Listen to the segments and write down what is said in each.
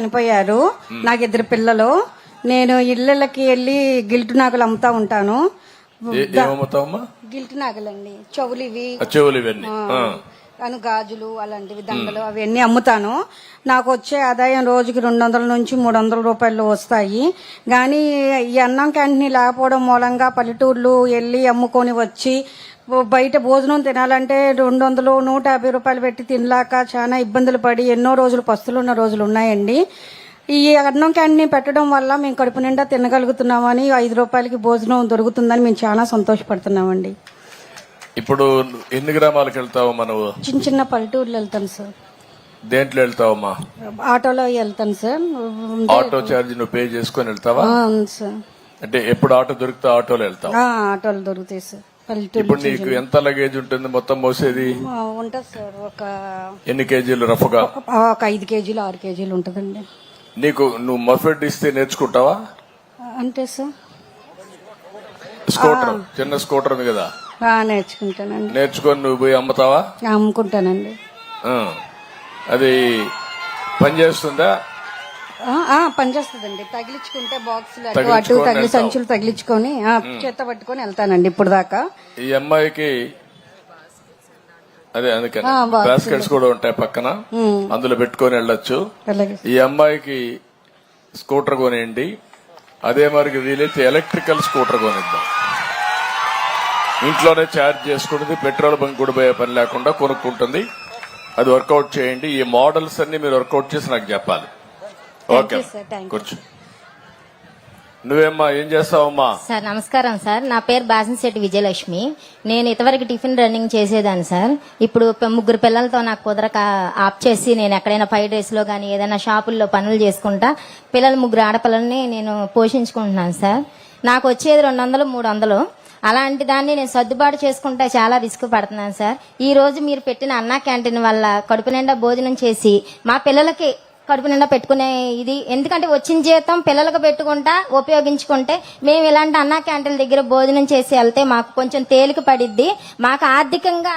చనిపోయారు. నాకు ఇద్దరు పిల్లలు. నేను ఇళ్ళకి వెళ్ళి గిల్టు నాగలు అమ్ముతా ఉంటాను. గిల్టు నాగలండి. చెవులు ఇవి. చెవులు ఇవన్నీ. అను గాజులు అలాంటివి దండలు అవన్నీ అమ్ముతాను. నాకు వచ్చే ఆదాయం రోజుకి రెండు వందల నుంచి మూడు వందల రూపాయలు వస్తాయి. కానీ ఈ అన్నం క్యాంటీన్ లేకపోవడం మూలంగా పల్లెటూర్లు వెళ్ళి అమ్ముకొని వచ్చి బయట భోజనం తినాలంటే రెండు వందలు నూట యాభై రూపాయలు పెట్టి తినలేక చాలా ఇబ్బందులు పడి ఎన్నో రోజులు పస్తులు ఉన్న రోజులు ఉన్నాయండి. ఈ అన్నం క్యాంటీన్ పెట్టడం వల్ల మేము కడుపు నిండా తినగలుగుతున్నామని ఐదు రూపాయలకి భోజనం దొరుకుతుందని మేము చాలా సంతోషపడుతున్నామండి. ఇప్పుడు ఎన్ని గ్రామాలకు వెళ్తావమ్మా నువ్వు? చిన్న చిన్న పల్లెటూర్లు వెళ్తాను సార్. దేంట్లో వెళ్తావమ్మా? ఆటోలో వెళ్తాను సార్. ఆటో ఛార్జ్ నువ్వు పే చేసుకొని వెళ్తావా? అవును సార్. అంటే ఎప్పుడు ఆటో దొరికితే ఆటోలో వెళ్తావు? ఆటోలు దొరుకుతాయి సార్. ఇప్పుడు నీకు ఎంత లగేజ్ ఉంటుంది మొత్తం మోసేది ఉంటుంది సార్ ఒక ఎన్ని కేజీలు రఫ్గా? ఆ, ఒక ఐదు కేజీలు ఆరు కేజీలు ఉంటుందండి. నీకు నువ్వు మఫెడ్ ఇస్తే నేర్చుకుంటావా? అంటే సార్. స్కూటర్ చిన్న స్కూటర్ ఉంది కదా. నేర్చుకుంటానండి. నేర్చుకొని నువ్వు పోయి అమ్ముతావా? అమ్ముకుంటానండి. అది పని చేస్తుందా? ఆ, ఆ, పనిచేస్తుందండి. తగిలించుకుంటే బాక్సులు అటు తగిలి. సంచులు తగిలించుకొని ఆ, చేత్త పట్టుకొని వెళ్తానండి ఇప్పుడు దాకా. ఈ అమ్మాయికి అదే అందుకని. బాస్కెట్స్ కూడా ఉంటాయి పక్కన. అందులో పెట్టుకొని వెళ్ళొచ్చు. ఈ అమ్మాయికి స్కూటర్ కొనేయండి. అదే మరికి వీలైతే ఎలక్ట్రికల్ స్కూటర్ కొనిద్దాం. ఇంట్లోనే ఛార్జ్ చేసుకుంటుంది. పెట్రోల్ బంక్ కూడా పోయే పని లేకుండా కొనుక్కుంటుంది. అది వర్కౌట్ చేయండి. ఈ మోడల్స్ అన్ని మీరు వర్కౌట్ చేసి నాకు చెప్పాలి. ఓకే. కూర్చో. నువ్వేమ్మా ఏం చేస్తావమ్మా? సార్ నమస్కారం సార్ నా పేరు బాసనశెట్టి విజయలక్ష్మి. నేను ఇంతవరకు టిఫిన్ రన్నింగ్ చేసేదాన్ని సార్ ఇప్పుడు ముగ్గురు పిల్లలతో నాకు కుదరక ఆప్ చేసి నేను ఎక్కడైనా ఫైవ్ డేస్లో కానీ ఏదైనా షాపుల్లో పనులు చేసుకుంటా పిల్లలు ముగ్గురు ఆడపిల్లల్ని నేను పోషించుకుంటున్నాను సార్ నాకు వచ్చేది రెండు వందలు మూడు వందలు. అలాంటి దాన్ని నేను సర్దుబాటు చేసుకుంటా చాలా రిస్క్ పడుతున్నాను సార్ ఈ రోజు మీరు పెట్టిన అన్నా క్యాంటీన్ వల్ల కడుపు నిండా భోజనం చేసి మా పిల్లలకి కడుపు నిండా పెట్టుకునే ఇది. ఎందుకంటే వచ్చిన జీతం పిల్లలకు పెట్టుకుంటా ఉపయోగించుకుంటే మేము ఇలాంటి అన్నా క్యాంటీన్ దగ్గర భోజనం చేసి వెళ్తే మాకు కొంచెం తేలిక పడిద్ది. మాకు ఆర్థికంగా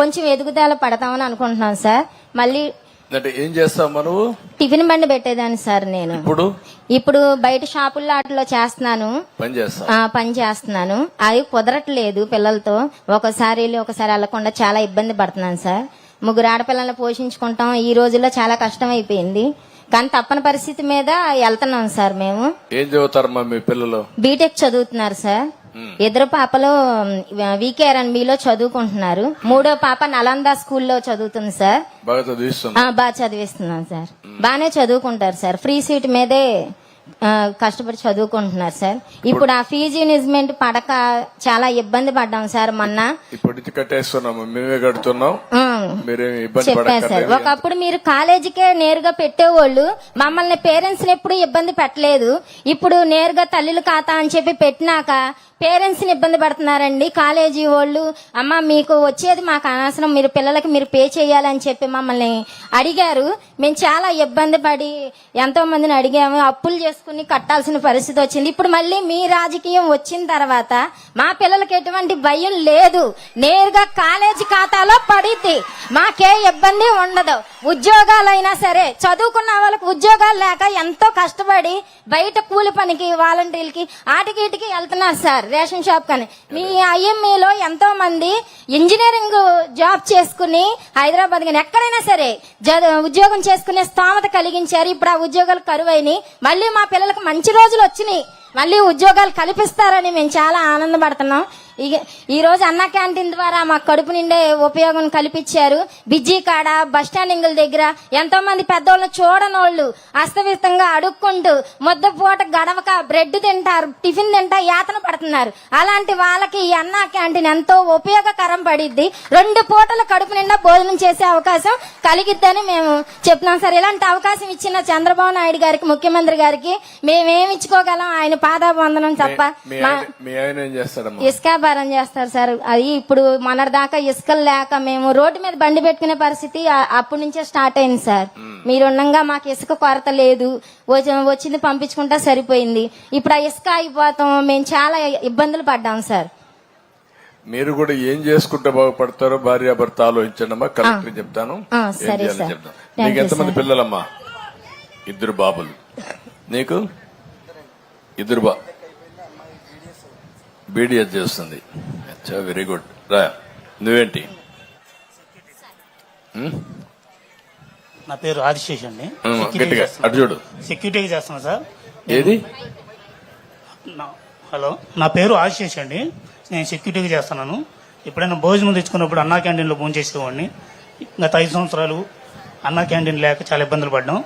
కొంచెం ఎదుగుదల పడతామని అనుకుంటున్నాం సార్. మళ్ళీ అంటే ఏం చేస్తావమ్మా నువ్వు? టిఫిన్ బండి పెట్టేదాన్ని సార్ నేను. ఇప్పుడు? ఇప్పుడు బయట షాపుల్లో వాటిలో చేస్తున్నాను. పని చేస్తున్నాను. అవి కుదరట్లేదు పిల్లలతో. ఒకసారి వెళ్ళి ఒకసారి వెళ్ళకుండా చాలా ఇబ్బంది పడుతున్నాను సార్. ముగ్గురు ఆడపిల్లల్ని పోషించుకుంటాం. ఈ రోజుల్లో చాలా కష్టం అయిపోయింది కానీ తప్పని పరిస్థితి మీద వెళ్తున్నాం సార్ మేము. ఏం చదువుతారమ్మా మీ పిల్లలు? బీటెక్ చదువుతున్నారు సార్. ఇద్దరు పాపలు వికేఆర్ఎన్బిలో చదువుకుంటున్నారు. మూడో పాప నలంద స్కూల్లో చదువుతుంది సార్. బాగా చదివిస్తున్నా సార్. బాగానే చదువుకుంటారు సార్. ఫ్రీ సీట్ మీదే కష్టపడి చదువుకుంటున్నారు సార్. ఇప్పుడు ఆ ఫీజు ఇన్వెస్ట్మెంట్ పడక చాలా ఇబ్బంది పడ్డాం సార్ మొన్న. ఇప్పుడు కట్టేస్తున్నాము మేమే కడుతున్నాం. చెప్పారు సార్. ఒకప్పుడు మీరు కాలేజీకే నేరుగా పెట్టేవాళ్ళు మమ్మల్ని పేరెంట్స్ ఎప్పుడు ఇబ్బంది పెట్టలేదు. ఇప్పుడు నేరుగా తల్లుల ఖాతా అని చెప్పి పెట్టినాక పేరెంట్స్ని ఇబ్బంది పడుతున్నారండి. కాలేజీ వాళ్ళు అమ్మ మీకు వచ్చేది మాకు అనవసరం మీరు పిల్లలకి మీరు పే చేయాలని చెప్పి మమ్మల్ని అడిగారు. మేము చాలా ఇబ్బంది పడి ఎంతో మందిని అడిగాము. అప్పులు చేసుకుని కట్టాల్సిన పరిస్థితి వచ్చింది. ఇప్పుడు మళ్ళీ మీ రాజకీయం వచ్చిన తర్వాత మా పిల్లలకి ఎటువంటి భయం లేదు. నేరుగా కాలేజీ ఖాతాలో పడిద్ది మాకే ఇబ్బంది ఉండదు. ఉద్యోగాలైనా సరే చదువుకున్న వాళ్ళకి ఉద్యోగాలు లేక ఎంతో కష్టపడి బయట కూలి పనికి వాలంటీర్లకి ఆటికి ఇటుకి వెళ్తున్నారు సార్ రేషన్ షాప్ కానీ. మీ ఐఎంఈలో ఎంతో మంది ఇంజనీరింగ్ జాబ్ చేసుకుని హైదరాబాద్ కానీ ఎక్కడైనా సరే జ- ఉద్యోగం చేసుకునే స్తోమత కలిగించారు. ఇప్పుడు ఆ ఉద్యోగాలు కరువైనాయి. మళ్ళీ మా పిల్లలకు మంచి రోజులు వచ్చినాయి. మళ్ళీ ఉద్యోగాలు కల్పిస్తారని మేము చాలా ఆనందపడుతున్నాం. ఈ రోజు అన్న క్యాంటీన్ ద్వారా మాకు కడుపు నిండే ఉపయోగం కల్పించారు. బిజ్జీ కాడ బస్ స్టాండింగ్ల దగ్గర ఎంతో మంది పెద్దోళ్ళు చూడనోళ్ళు అస్తవ్యస్తంగా అడుక్కుంటూ ముద్ద పూట గడవక బ్రెడ్ తింటారు టిఫిన్ తింటా యాతన పడుతున్నారు. అలాంటి వాళ్ళకి ఈ అన్న క్యాంటీన్ ఎంతో ఉపయోగకరం పడిద్ది. రెండు పూటలు కడుపు నిండా భోజనం చేసే అవకాశం కలిగిద్దని మేము చెప్తున్నాం సార్. ఇలాంటి అవకాశం ఇచ్చిన చంద్రబాబు నాయుడు గారికి ముఖ్యమంత్రి గారికి మేమేమి ఇచ్చుకోగలం? ఆయన పాదాబంధనం తప్ప మీ మా మీ ఇసుక వ్యాపారం చేస్తారు సార్. అది ఇప్పుడు మొన్నటిదాకా ఇసుకలు లేక మేము రోడ్డు మీద బండి పెట్టుకునే పరిస్థితి అప్పటి నుంచే స్టార్ట్ అయింది సార్. మీరుండగా మాకు ఇసుక కొరత లేదు. వచ్చి- వచ్చింది పంపించుకుంటా సరిపోయింది. ఇప్పుడు ఆ ఇసుక అయిపోతాం. మేము చాలా ఇబ్బందులు పడ్డాం సార్. మీరు కూడా ఏం చేసుకుంటే బాగుపడతారో భార్యాభర్త ఆలోచించండి అమ్మా. కరెక్ట్ చెప్తాను. సరే సార్. నీకు ఎంతమంది. పిల్లలమ్మా? ఇద్దరు బాబులు. నీకు? ఇద్దరు బా బీడీఎస్ చేస్తుంది. అచ్చా వెరీ గుడ్ రా నువ్వేంటి? నా పేరు ఆదిశేష్ అండి. సెక్యూరిటీ గట్టిగా. అటు చూడు. సెక్యూరిటీగా చేస్తాను సార్. ఏది? హలో నా పేరు ఆదిశేష్ అండి. నేను సెక్యూరిటీగా చేస్తున్నాను. ఎప్పుడైనా భోజనం తెచ్చుకున్నప్పుడు అన్నా క్యాంటీన్లో భోజనం చేసేవాడిని. గత ఐదు సంవత్సరాలు అన్నా క్యాంటీన్ లేక చాలా ఇబ్బందులు పడ్డాం.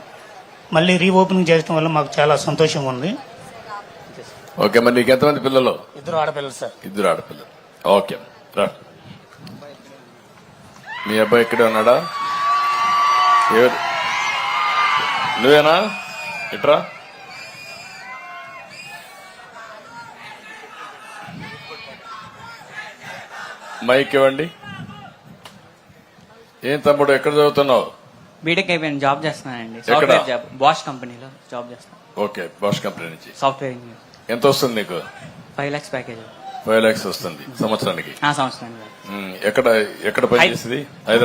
మళ్ళీ రీఓపెనింగ్ చేయడం వల్ల మాకు చాలా సంతోషంగా ఉంది. ఓకే మరి నీకు ఎంతమంది పిల్లలు? ఇద్దరు ఆడపిల్లలు సార్. ఇద్దరు ఆడపిల్లలు. ఓకే రా. మీ అబ్బాయి ఇక్కడే ఉన్నాడా? ఎవరు? నువ్వేనా? ఇట్రా. మైక్ ఇవ్వండి. ఏం తమ్ముడు ఎక్కడ చదువుతున్నావు? బీటెక్ అయిపోయిన జాబ్ చేస్తున్నానండి? సాఫ్ట్వేర్ జాబ్ బాష్ కంపెనీలో జాబ్ చేస్తాను ఓకే బాష్ కంపెనీ నుంచి. Software engineer. ఎంత వస్తుంది నీకు? Five lakhs package. Five lakhs వస్తుంది సంవత్సరానికి. ఆ సంవత్సరానికి. ఎక్కడ ఎక్కడ పనిచేసింది హైదరాబాద్.